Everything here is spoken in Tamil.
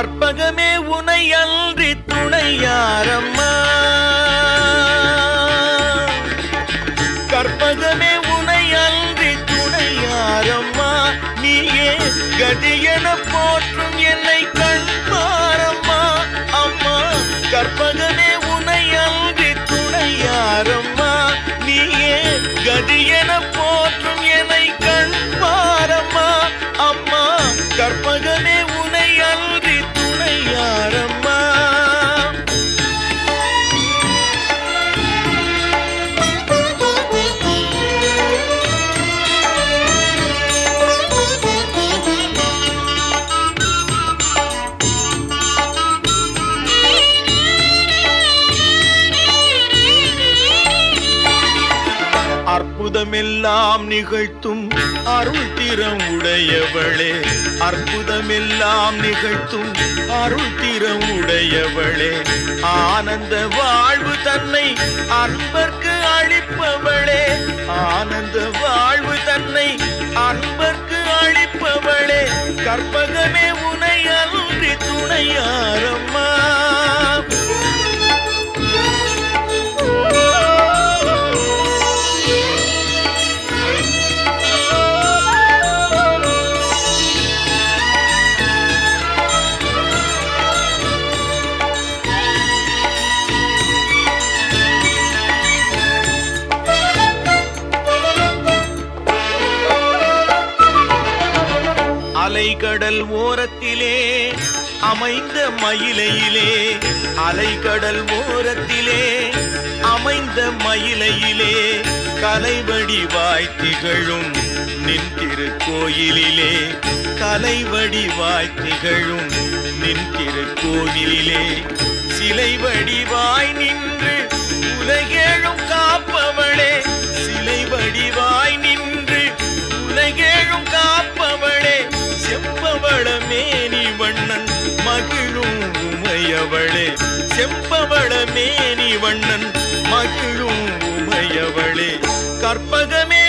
கற்பகமே உனை அன்றி துணையாரம்மா. கற்பகமே உனை அன்றி துணையாரம்மா. நீயே கதியென போற்றும் என்ன அற்புதமெல்லாம் நிகழ்த்தும் அருள் திறம் உடையவளே அற்புதமெல்லாம் நிகழ்த்தும் அருள் திறம் உடையவளே ஆனந்த வாழ்வு தன்னை அன்பர்க்கு அளிப்பவளே. ஆனந்த வாழ்வு தன்னை அன்பர்க்கு அளிப்பவளே. கற்பகமே உனை அன்றி அலைகடல் ஓரத்திலே அமைந்த மயிலையிலே. அலைகடல் ஓரத்திலே அமைந்த மயிலையிலே. கலைவடி வாய்த்திகழும் நின் திருக்கோயிலே கலைவடி வாய்த்திகழும் நின் திருக்கோயிலே சிலை வடிவாய் நின்று உலகே மேனி வண்ணன் மகிழும் உமையவளே செம்பவள மேனி வண்ணன் மகிழும் உமையவளே கற்பகமே